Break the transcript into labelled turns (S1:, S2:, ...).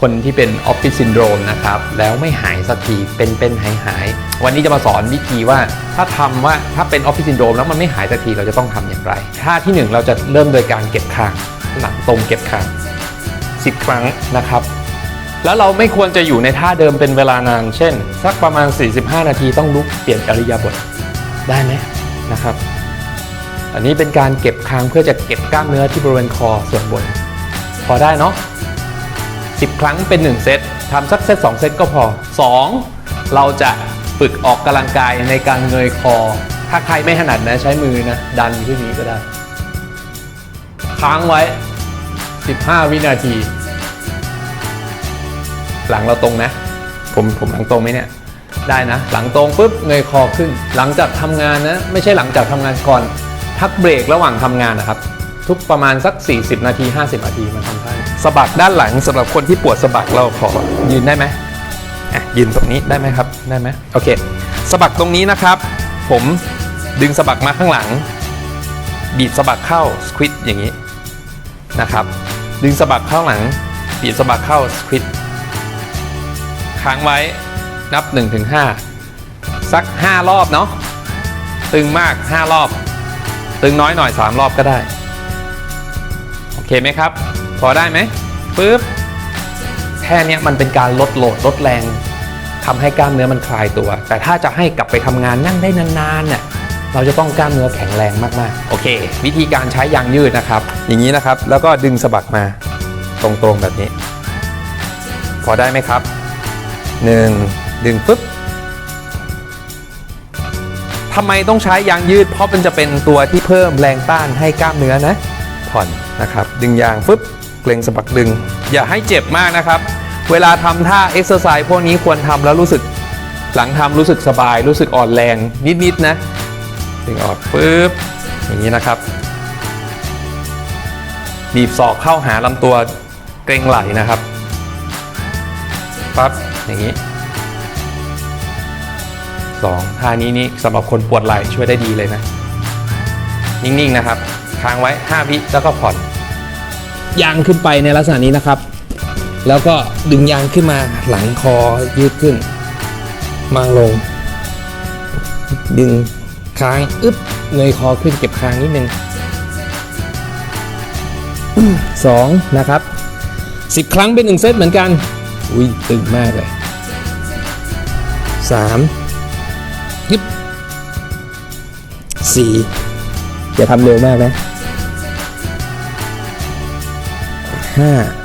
S1: คนที่เป็นออฟฟิศซินโดรมนะครับแล้วไม่หายสักทีเป็นเป็นหายหายวันนี้จะมาสอนวิธีว่าถ้าทำว่าถ้าเป็นออฟฟิศซินโดรมแล้วมันไม่หายสักทีเราจะต้องทำอย่างไรท่าที่หนึ่งเราจะเริ่มโดยการเก็บคางหลังตรงเก็บคาง10 ครั้งนะครับแล้วเราไม่ควรจะอยู่ในท่าเดิมเป็นเวลานาน เช่น สักประมาณ 45 นาทีต้องลุกเปลี่ยนอริยาบทได้ไหมนะครับ อันนี้เป็นการเก็บคางเพื่อจะเก็บกล้ามเนื้อที่บริเวณคอส่วนบน พอได้เนาะ 10 ครั้งเป็น 1 เซตทำสักเซต2เซตก็พอ 2. เราจะฝึกออกกำลังกายในการเงยคอ ถ้าใครไม่ถนัดนะใช้มือนะ ดันขึ้นนี้ก็ได้ ค้างไว้ 15 วินาที หลังเราตรงนะ ผมผมหลังตรงไหมเนี่ยได้นะ หลังตรงปุ๊บเงยคอขึ้น หลังจากทำงานนะ ไม่ใช่หลังจากทำงานก่อนพักเบรกระหว่างทำงานนะครับ ทุกประมาณสัก 40 นาที 50 นาทีมาทำท่า สะบักด้านหลังสำหรับคนที่ปวดสะบักเราขอยืนได้ไหมอะยืนตรงนี้ได้ไหมครับได้ไหมโอเคสะบักตรงนี้นะครับ ผมดึงสะบักมาข้างหลัง บีบสะบักเข้าสควิตอย่างนี้นะครับ ดึงสะบักเข้าหลัง บีบสะบักเข้าสควิตค้างไว้นับ 1-5ถึง5สัก 5 รอบเนาะตึงมาก 5 รอบ ตึงน้อยหน่อย 3 รอบก็ได้ โอเคไหมครับ พอได้ไหมปึ๊บแค่เนี้ยมันเป็นการลดโหลดลดแรงทำให้กล้ามเนื้อมันคลายตัว แต่ถ้าจะให้กลับไปทำงานนั่งได้นานๆเนี่ยเราจะต้องกล้ามเนื้อแข็งแรงมากๆ โอเค วิธีการใช้ยางยืดนะครับ อย่างนี้นะครับ แล้วก็ดึงสะบักมาตรงๆแบบนี้ พอได้ไหมครับหนึ่งดึงปึ๊บทำไมต้องใช้ยางยืด เพราะมันจะเป็นตัวที่เพิ่มแรงต้านให้กล้ามเนื้อนะ ผ่อนนะครับ ดึงยางปึ๊บ เกรงสะบักดึง อย่าให้เจ็บมากนะครับ เวลาทำท่าเอ็กซ์ไซส์พวกนี้ควรทำแล้วรู้สึกหลังทำรู้สึกสบาย รู้สึกอ่อนแรงนิดๆนะดึงออกปึ๊บอย่างนี้นะครับ บีบศอกเข้าหาลำตัวเกรงไหลนะครับปั๊บอย่างนี้สองท่านี้นี่สำหรับคนปวดไหล่ช่วยได้ดีเลยนะ นิ่งๆนะครับ ค้างไว้ 5 วิแล้วก็ผ่อน ยางขึ้นไปในลักษณะนี้นะครับ แล้วก็ดึงยางขึ้นมาหลังคอยืดขึ้น มางลง ดึงค้างอึ๊บเงยคอขึ้นเก็บค้างนิดนึงสองนะครับ10ครั้งเป็นหนึ่งเซตเหมือนกัน อุ้ยตึงมากเลยสามยึบสี่อย่าทำเร็วมากนะ ห้า